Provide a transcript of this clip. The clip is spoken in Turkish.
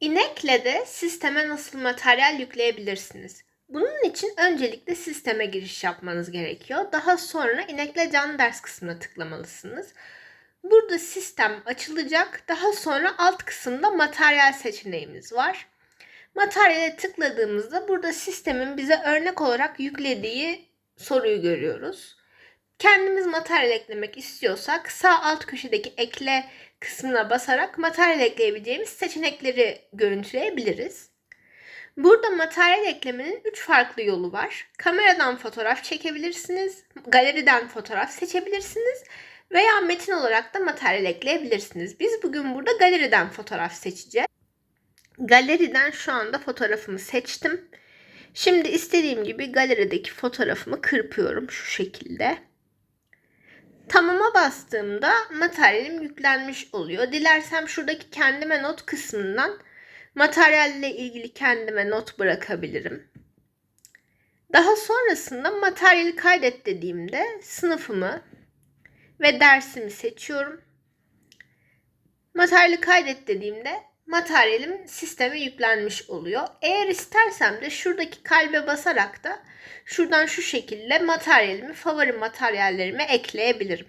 İnekle de sisteme nasıl materyal yükleyebilirsiniz? Bunun için öncelikle sisteme giriş yapmanız gerekiyor. Daha sonra inekle canlı ders kısmına tıklamalısınız. Burada sistem açılacak. Daha sonra alt kısımda materyal seçeneğimiz var. Materyale tıkladığımızda burada sistemin bize örnek olarak yüklediği soruyu görüyoruz. Kendimiz materyal eklemek istiyorsak sağ alt köşedeki ekle kısmına basarak materyal ekleyebileceğimiz seçenekleri görüntüleyebiliriz. Burada materyal eklemenin 3 farklı yolu var. Kameradan fotoğraf çekebilirsiniz, galeriden fotoğraf seçebilirsiniz veya metin olarak da materyal ekleyebilirsiniz. Biz bugün burada galeriden fotoğraf seçeceğiz. Galeriden şu anda fotoğrafımı seçtim. Şimdi istediğim gibi galerideki fotoğrafımı kırpıyorum şu şekilde. Tamama bastığımda materyalim yüklenmiş oluyor. Dilersem şuradaki kendime not kısmından materyalle ilgili kendime not bırakabilirim. Daha sonrasında materyali kaydet dediğimde sınıfımı ve dersimi seçiyorum. Materyali kaydet dediğimde materyalim sisteme yüklenmiş oluyor. Eğer istersem de şuradaki kalbe basarak da şuradan şu şekilde materyalimi favori materyallerime ekleyebilirim.